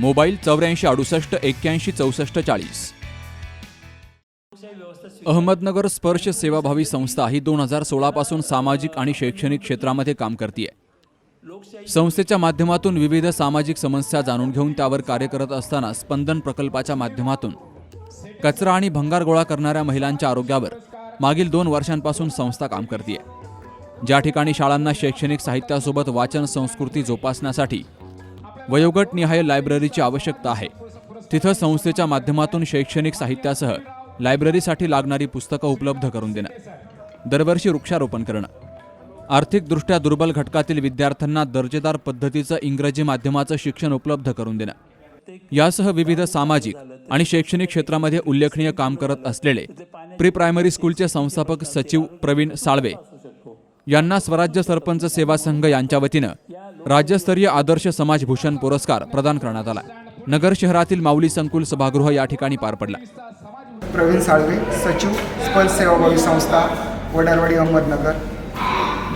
Mobile चौऱ्याऐंशी अडुसष्ट एक्क्याऐंशी चौसष्ट चाळीस. अहमदनगर स्पर्श सेवाभावी संस्था ही दोन हजार सोळापासून सामाजिक आणि शैक्षणिक क्षेत्रामध्ये काम करते संस्थेच्या माध्यमातून विविध सामाजिक समस्या जाणून घेऊन त्यावर कार्य करत असताना स्पंदन प्रकल्पाच्या माध्यमातून कचरा आणि भंगार गोळा करणाऱ्या महिलांच्या आरोग्यावर मागील दोन वर्षांपासून संस्था काम करते ज्या ठिकाणी शाळांना शैक्षणिक साहित्यासोबत वाचन संस्कृती जोपासण्यासाठी वयोगटनिहाय लायब्ररीची आवश्यकता आहे. तिथं संस्थेच्या माध्यमातून शैक्षणिक साहित्यासह लायब्ररीसाठी लागणारी पुस्तकं उपलब्ध करून देणं. दरवर्षी वृक्षारोपण करणं. आर्थिकदृष्ट्या दुर्बल घटकातील विद्यार्थ्यांना दर्जेदार पद्धतीचं इंग्रजी माध्यमाचं शिक्षण उपलब्ध करून देणं. यासह विविध सामाजिक आणि शैक्षणिक क्षेत्रामध्ये उल्लेखनीय काम करत असलेले प्री प्रायमरी स्कूलचे संस्थापक सचिव प्रवीण साळवे यांना स्वराज्य सरपंच सेवा संघ यांच्या वतीनं राज्यस्तरीय आदर्श समाजभूषण पुरस्कार प्रदान करण्यात आला. नगर शहरातील माऊली संकुल सभागृह या ठिकाणी पार पडला. प्रवीण साळवे सचिव स्पर्श सेवाभावी संस्था वडारवाडी अहमदनगर.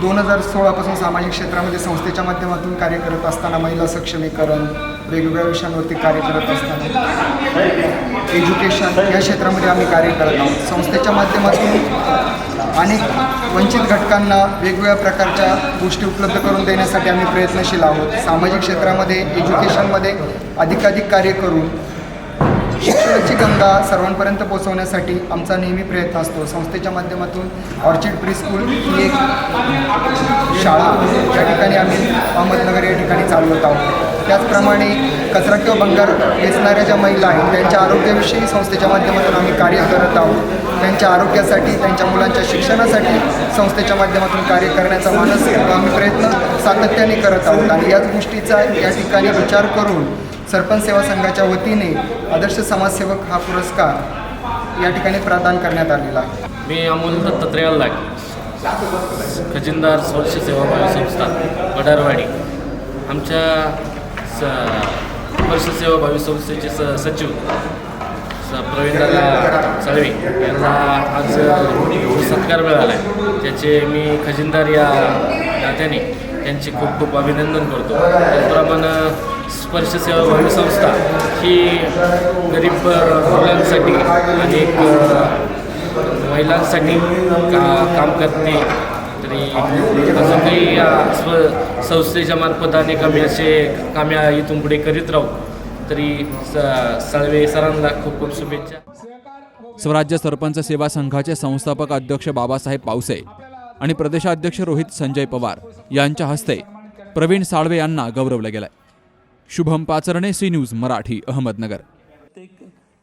दोन हजार सोळापासून सामाजिक क्षेत्रामध्ये संस्थेच्या माध्यमातून कार्य करत असताना महिला सक्षमीकरण वेगवेगळ्या विषयांवरती कार्य करत असताना. एज्युकेशन या क्षेत्रामध्ये आम्ही कार्य करत आहोत. संस्थेच्या माध्यमातून अनेक वंचित घटकांना वेगवेगळ्या प्रकारच्या गोष्टी उपलब्ध करून देण्यासाठी आम्ही प्रयत्नशील आहोत. सामाजिक क्षेत्रामध्ये एज्युकेशनमध्ये अधिकाधिक कार्य करून शिक्षणाची गंगा सर्वांपर्यंत पोहोचवण्यासाठी आमचा नेहमी प्रयत्न असतो. संस्थेच्या माध्यमातून ऑर्चिड प्री स्कूल ही एक शाळा या ठिकाणी आम्ही अहमदनगर या ठिकाणी चालवत आहोत त्याचप्रमाणे कचरा किंवा भंगार वेचणाऱ्या ज्या महिला आहेत त्यांच्या आरोग्याविषयी संस्थेच्या माध्यमातून आम्ही कार्य करत आहोत. त्यांच्या आरोग्यासाठी त्यांच्या मुलांच्या शिक्षणासाठी संस्थेच्या माध्यमातून कार्य करण्याचा मानस आम्ही प्रयत्न सातत्याने करत आहोत. आणि याच गोष्टीचा या ठिकाणी विचार करून सरपंच सेवा संघाच्या वतीने आदर्श समाजसेवक हा पुरस्कार या ठिकाणी प्रदान करण्यात आलेला मी अमोल दत्तात्रयाल लाग खजिनदार स्पर्श सेवाभावी संस्था वडारवाडी आमच्या स स्पर्श सेवाभावी संस्थेचे स सचिव स प्रवीणदादा साळवे यांना आज सत्कार मिळाला आहे. त्याचे मी खजिनदार या नात्याने त्यांचे खूप खूप अभिनंदन करतो. त्याचप्रमाणे स्पर्श सेवाभावी संस्था ही गरीब मुलांसाठी अनेक महिलांसाठी का काम करते. तरी असं काही स्व संस्थेच्या मार्फत अनेक आम्ही असे कामे इथून पुढे करीत राहू. तरी स साळवे सरांना खूप खूप शुभेच्छा. स्वराज्य सरपंच सेवा संघाचे संस्थापक अध्यक्ष बाबासाहेब पावसे. आणि प्रदेशाध्यक्ष रोहित संजय पवार यांच्या हस्ते प्रवीण साळवे यांना गौरवलं गेलंय. Shubham Pacharne C news Marathi Ahmednagar.